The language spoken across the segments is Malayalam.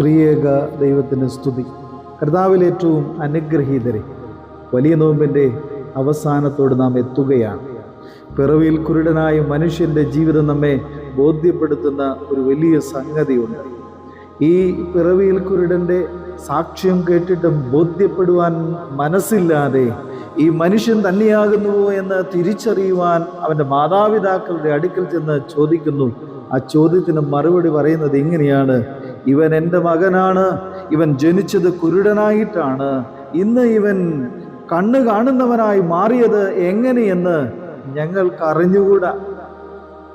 ത്രിയേക ദൈവത്തിന് സ്തുതി. കർത്താവിൽ ഏറ്റവും അനുഗ്രഹീതരെ വലിയ നോമ്പിന്റെ അവസാനത്തോട് നാം എത്തുകയാണ്. പിറവിയിൽ കുരുടനായ മനുഷ്യന്റെ ജീവിതം നമ്മെ ബോധ്യപ്പെടുത്തുന്ന ഒരു വലിയ സംഗതിയുണ്ട്. ഈ പിറവിയിൽ കുരുടന്റെ സാക്ഷ്യം കേട്ടിട്ടും ബോധ്യപ്പെടുവാൻ മനസ്സില്ലാതെ ഈ മനുഷ്യൻ തന്നെയാകുന്നുവോ എന്ന് തിരിച്ചറിയുവാൻ അവന്റെ മാതാപിതാക്കളുടെ അടുക്കൽ ചെന്ന് ചോദിക്കുന്നു. ആ ചോദ്യത്തിന് മറുപടി പറയുന്നത് ഇങ്ങനെയാണ്. ഇവൻ എന്റെ മകനാണ്. ഇവൻ ജനിച്ചത് കുരുടനായിട്ടാണ്. ഇന്ന് ഇവൻ കണ്ണ് കാണുന്നവനായി മാറിയത് എങ്ങനെയെന്ന് ഞങ്ങൾക്ക് അറിഞ്ഞുകൂടാ.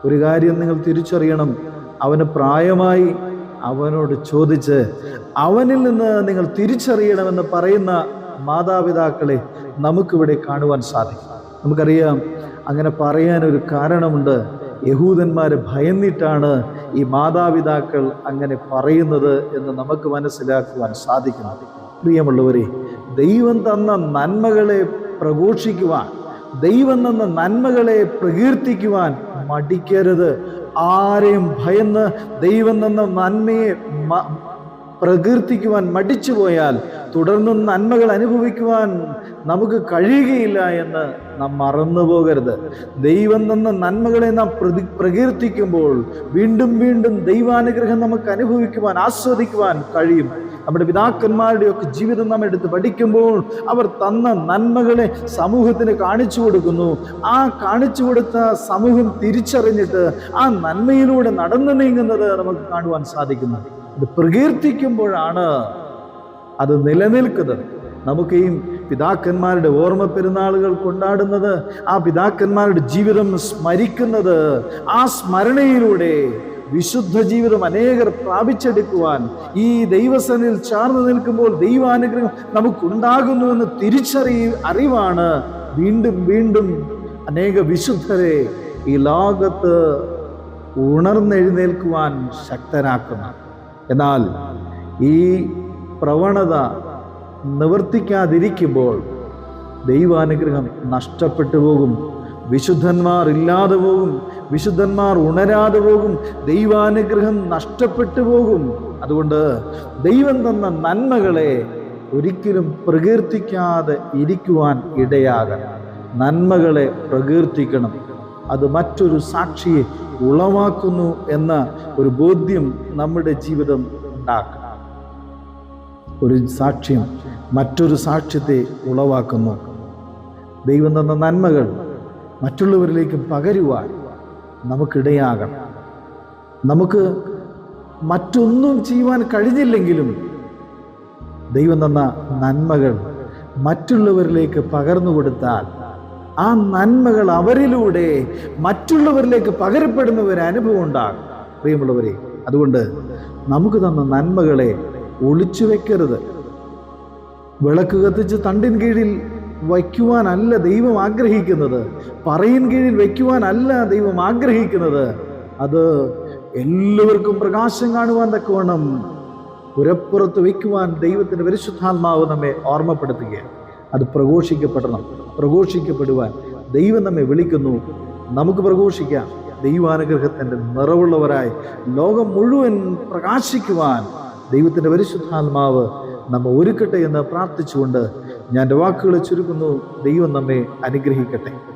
ഒരു കാര്യം നിങ്ങൾ തിരിച്ചറിയണം. അവന് പ്രായമായി അവനോട് ചോദിച്ച് അവനിൽ നിന്ന് നിങ്ങൾ തിരിച്ചറിയണമെന്ന് പറയുന്ന മാതാപിതാക്കളെ നമുക്കിവിടെ കാണുവാൻ സാധിക്കും. നമുക്കറിയാം അങ്ങനെ പറയാൻ ഒരു കാരണമുണ്ട്. യഹൂദന്മാർ ഭയന്നിട്ടാണ് ഈ മാതാപിതാക്കൾ അങ്ങനെ പറയുന്നത് എന്ന് നമുക്ക് മനസ്സിലാക്കുവാൻ സാധിക്കുന്നു. പ്രിയമുള്ളവരെ ദൈവം തന്ന നന്മകളെ പ്രഘോഷിക്കുവാൻ ദൈവം തന്ന നന്മകളെ പ്രകീർത്തിക്കുവാൻ മടിക്കരുത്. ആരെയും ഭയന്ന് ദൈവം തന്ന നന്മയെ പ്രകീർത്തിക്കുവാൻ മടിച്ചു പോയാൽ തുടർന്നും നന്മകൾ അനുഭവിക്കുവാൻ നമുക്ക് കഴിയുകയില്ല എന്ന് നാം മറന്നു പോകരുത്. ദൈവം തന്ന നന്മകളെ നാം പ്രതി പ്രകീർത്തിക്കുമ്പോൾ വീണ്ടും വീണ്ടും ദൈവാനുഗ്രഹം നമുക്ക് അനുഭവിക്കുവാൻ ആസ്വദിക്കുവാൻ കഴിയും. നമ്മുടെ പിതാക്കന്മാരുടെയൊക്കെ ജീവിതം നാം എടുത്ത് പഠിക്കുമ്പോൾ അവർ തന്ന നന്മകളെ സമൂഹത്തിന് കാണിച്ചു കൊടുക്കുന്നു. ആ കാണിച്ചു കൊടുത്ത സമൂഹം തിരിച്ചറിഞ്ഞിട്ട് ആ നന്മയിലൂടെ നടന്നു നീങ്ങുന്നത് നമുക്ക് കാണുവാൻ സാധിക്കുന്നു. ഇത് പ്രകീർത്തിക്കുമ്പോഴാണ് അത് നിലനിൽക്കുന്നത്. നമുക്ക് ഈ പിതാക്കന്മാരുടെ ഓർമ്മ പെരുന്നാളുകൾ കൊണ്ടാടുന്നത് ആ പിതാക്കന്മാരുടെ ജീവിതം സ്മരിക്കുന്നത് ആ സ്മരണയിലൂടെ വിശുദ്ധ ജീവിതം അനേകർ പ്രാപിച്ചെടുക്കുവാൻ ഈ ദൈവസനിൽ ചാർന്നു നിൽക്കുമ്പോൾ ദൈവാനുഗ്രഹം നമുക്കുണ്ടാകുന്നു എന്ന് തിരിച്ചറി അറിവാണ് വീണ്ടും വീണ്ടും അനേക വിശുദ്ധരെ ഈ ലോകത്ത് ഉണർന്നെഴുന്നേൽക്കുവാൻ ശക്തനാക്കുന്നത്. എന്നാൽ ഈ പ്രവണത നിവർത്തിക്കാതിരിക്കുമ്പോൾ ദൈവാനുഗ്രഹം നഷ്ടപ്പെട്ടു പോകും. വിശുദ്ധന്മാർ ഇല്ലാതെ പോകും. വിശുദ്ധന്മാർ ഉണരാതെ പോകും. ദൈവാനുഗ്രഹം നഷ്ടപ്പെട്ടു പോകും. അതുകൊണ്ട് ദൈവം തന്ന നന്മകളെ ഒരിക്കലും പ്രകീർത്തിക്കാതെ ഇരിക്കുവാൻ ഇടയാകണം. നന്മകളെ പ്രകീർത്തിക്കണം. അത് മറ്റൊരു സാക്ഷിയെ ഉളവാക്കുന്നു എന്ന ഒരു ബോധ്യം നമ്മുടെ ജീവിതം ഉണ്ടാക്കണം ഒരു സാക്ഷ്യം മറ്റൊരു സാക്ഷ്യത്തെ ഉളവാക്കുന്നു. ദൈവം തന്ന നന്മകൾ മറ്റുള്ളവരിലേക്ക് പകരുവാൻ നമുക്കിടയാകണം. നമുക്ക് മറ്റൊന്നും ചെയ്യുവാൻ കഴിഞ്ഞില്ലെങ്കിലും ദൈവം തന്ന നന്മകൾ മറ്റുള്ളവരിലേക്ക് പകർന്നു കൊടുത്താൽ ആ നന്മകൾ അവരിലൂടെ മറ്റുള്ളവരിലേക്ക് പകരപ്പെടുന്ന ഒരു അനുഭവം ഉണ്ടാകും. പ്രിയമുള്ളവരെ അതുകൊണ്ട് നമുക്ക് തന്ന നന്മകളെ ഒളിച്ചു വെക്കരുത്. വിളക്ക് കത്തിച്ച് തണ്ടിൻ കീഴിൽ വയ്ക്കുവാനല്ല ദൈവം ആഗ്രഹിക്കുന്നത്. പറയിൻ കീഴിൽ വയ്ക്കുവാനല്ല ദൈവം ആഗ്രഹിക്കുന്നത്. അത് എല്ലാവർക്കും പ്രകാശം കാണുവാൻ തക്കവണ്ണം പുരപ്പുറത്ത് വയ്ക്കുവാൻ ദൈവത്തിന്റെ പരിശുദ്ധാത്മാവ് നമ്മെ ഓർമ്മപ്പെടുത്തുകയാണ്. അത് പ്രഘോഷിക്കപ്പെടണം. പ്രഘോഷിക്കപ്പെടുവാൻ ദൈവം നമ്മെ വിളിക്കുന്നു. നമുക്ക് പ്രഘോഷിക്കാം. ദൈവാനുഗ്രഹത്തിന്റെ നിറവുള്ളവരായി ലോകം മുഴുവൻ പ്രകാശിക്കുവാൻ ദൈവത്തിന്റെ പരിശുദ്ധാത്മാവ് നമ്മെ ഒരുക്കട്ടെ എന്ന് പ്രാർത്ഥിച്ചുകൊണ്ട് ഞാൻ വാക്കുകളെ ചുരുക്കുന്നു. ദൈവം നമ്മെ അനുഗ്രഹിക്കട്ടെ.